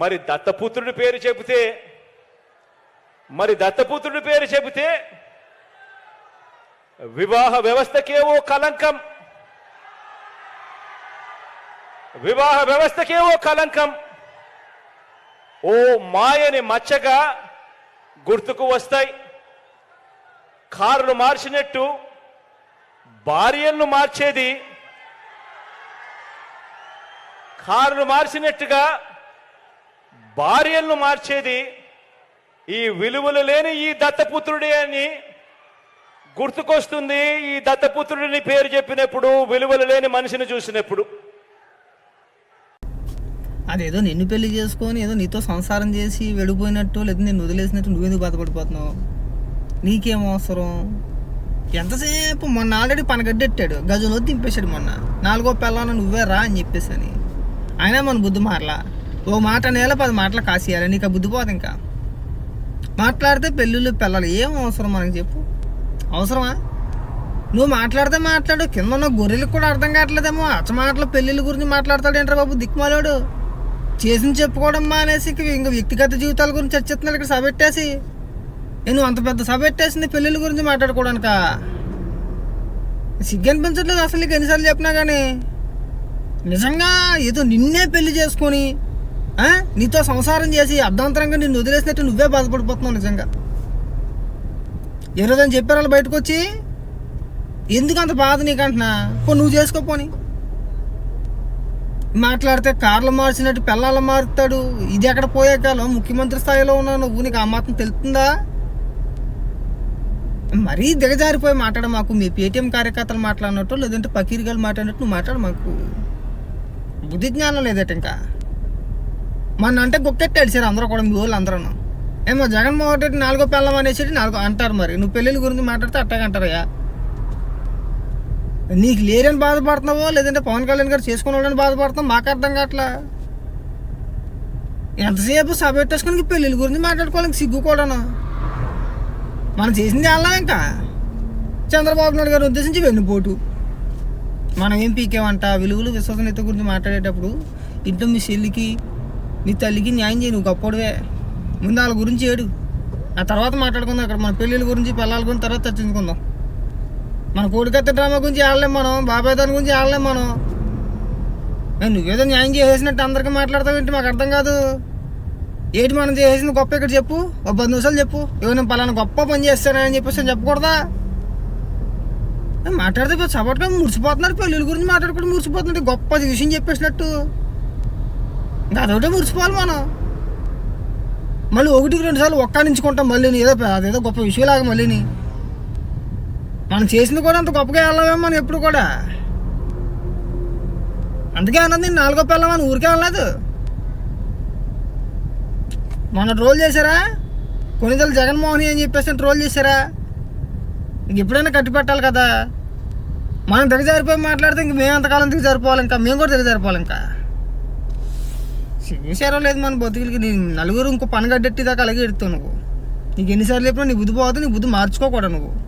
మరి దత్తపుత్రుడి పేరు చెబితే మరి దత్తపుత్రుడి పేరు చెబితే వివాహ వ్యవస్థకే ఓ కలంకం. వివాహ వ్యవస్థకే ఓ కలంకం. ఓ మాయని మచ్చగా గుర్తుకు వస్తాయి. కారును మార్చినట్టు భార్యలను మార్చేది. కారును మార్చినట్టుగా భార్యలను మార్చేది ఈ విలువలు లేని ఈ దత్తపుత్రుడే అని గుర్తుకొస్తుంది. ఈ దత్తపుత్రుడిని పేరు చెప్పినప్పుడు విలువలు లేని మనిషిని చూసినప్పుడు. అదేదో నిన్ను పెళ్ళి చేసుకొని ఏదో నీతో సంసారం చేసి వెళ్ళిపోయినట్టు లేదా నేను వదిలేసినట్టు నువ్వెందుకు బాధపడిపోతున్నావు? నీకేం అవసరం? ఎంతసేపు మొన్న ఆల్రెడీ పనగడ్డెట్టాడు గజంలో దింపేశాడు మొన్న. నాలుగో పిల్లని నువ్వే రా అని చెప్పేసి అని అయినా మన బుద్ధి మారలా? ఓ మాట నేల పది మాటలు కాసేయాలి నీకు ఆ బుద్ధి పోదు ఇంకా. మాట్లాడితే పెళ్ళిళ్ళు పిల్లలు ఏం అవసరం మనకి చెప్పు. అవసరమా? నువ్వు మాట్లాడితే మాట్లాడు కింద ఉన్న గొర్రెలకు కూడా అర్థం కావట్లేదేమో. అచ్చ మాటలు పెళ్ళిళ్ళ గురించి మాట్లాడతాడు ఏంట్రా బాబు దిక్కుమాలోడు? చేసిన చెప్పుకోవడం మానేసి ఇంక వ్యక్తిగత జీవితాల గురించి చర్చిస్తున్నాడు ఇక్కడ సభ పెట్టేసి నువ్వు అంత పెద్ద సభ పెట్టేసింది పెళ్ళిళ్ళ గురించి మాట్లాడుకోవడానిక? సిగ్గు అనిపించట్లేదు అసలు నీకు ఎన్నిసార్లు చెప్పినా కానీ నిజంగా ఏదో నిన్నే పెళ్ళి చేసుకొని నీతో సంసారం చేసి అర్ధాంతరంగా నిన్ను వదిలేసినట్టు నువ్వే బాధపడిపోతున్నావు నిజంగా. ఏ రోజు అని చెప్పారు వాళ్ళు బయటకు వచ్చి ఎందుకు అంత బాధ నీకంటున్నా? పో నువ్వు చేసుకోపోని మాట్లాడితే కార్లు మార్చినట్టు పిల్లలు మారుతాడు. ఇది ఎక్కడ పోయే కాలం? ముఖ్యమంత్రి స్థాయిలో ఉన్నావు నువ్వు. నీకు ఆ మాత్రం తెలుస్తుందా? మరీ దిగజారిపోయి మాట్లాడ మాకు. మీ పేటీఎం కార్యకర్తలు మాట్లాడినట్టు లేదంటే పకీర్గాలు మాట్లాడినట్టు నువ్వు మాట్లాడు మాకు. బుద్ధి జ్ఞానం లేదట ఇంకా. మన అంటే గుక్కెట్టాడు సార్ అందరూ కూడా మీ వాళ్ళు అందరూ ఏమో జగన్మోహన్ రెడ్డి నాలుగో పిల్లం అనేసి నాలుగో అంటారు మరి. నువ్వు పెళ్ళిళ్ళ గురించి మాట్లాడితే అట్టగా అంటారయ్యా నీకు లేరని బాధపడుతున్నావో లేదంటే పవన్ కళ్యాణ్ గారు చేసుకుని వాళ్ళని బాధపడుతున్నావు మాకు అర్థం కావట్లా? ఎంతసేపు సభ పెట్టేసుకుని పెళ్ళిళ్ళ గురించి మాట్లాడుకోవాలి సిగ్గు కూడాను. మనం చేసింది అలా ఇంకా. చంద్రబాబు నాయుడు గారు ఉద్దేశించి వెన్నుపోటు. మనం ఏం పీకేమంట? విలువలు విశ్వసనీయత గురించి మాట్లాడేటప్పుడు ఇంట్లో మీ చెల్లికి నీ తల్లికి న్యాయం చేయి నువ్వు గొప్పోడివే ముందు వాళ్ళ గురించి ఏడు. ఆ తర్వాత మాట్లాడుకుందాం అక్కడ. మన పెళ్ళిళ్ళ గురించి పిల్లల గురించి తర్వాత చర్చించుకుందాం. మన కోడికత్త డ్రామా గురించి ఆడలేం మనం. బాబాయ్ దాని గురించి ఆడలేం మనం. నువ్వేదో న్యాయం చేసేసినట్టు అందరికీ మాట్లాడతావు ఏంటి? మాకు అర్థం కాదు. ఏంటి మనం చేసేసింది గొప్ప ఇక్కడ చెప్పు. ఒక పది నిమిషాలు చెప్పు. ఏమైనా పలానా గొప్ప పని చేస్తానని చెప్పేసి చెప్పకూడదా? మాట్లాడితే సపోర్ట్గా మురిసిపోతున్నారు. పెళ్ళిళ్ళ గురించి మాట్లాడుకుంటూ మురిసిపోతున్నట్టు గొప్ప విషయం చెప్పేసినట్టు. ఇంకా అదొకటే మురిసిపోవాలి మనం. మళ్ళీ ఒకటికి రెండు సార్లు ఒక్కానించుకుంటాం మళ్ళీ ఏదో అదేదో గొప్ప విషయంలాగా మళ్ళీని మనం చేసింది కూడా అంత గొప్పగా వెళ్ళలేమో మనం ఎప్పుడు కూడా. అందుకే అన్నది నాలుగో పిల్లమని ఊరికే వెళ్ళలేదు మొన్న ట్రోల్ చేశారా? కొన్నిదలు జగన్మోహన్ అని చెప్పేసి ట్రోల్ చేశారా? ఇంక ఎప్పుడైనా కట్టి పెట్టాలి కదా. మనం దిగజారిపోయి మాట్లాడితే ఇంక మేము ఎంతకాలం దిగజారిపోవాలి ఇంకా? మేము కూడా దిగజారిపోవాలి ఇంకా? చేశారో లేదు మన బతుకులకి. నీ నలుగురు ఇంకో పని గడ్డెట్టి దాకా అలాగే ఎడుతావు నువ్వు. నీకు ఎన్నిసార్లు చెప్పినా నీ బుద్ధి పోతే నీ బుద్ధి మార్చుకోకూడదు నువ్వు.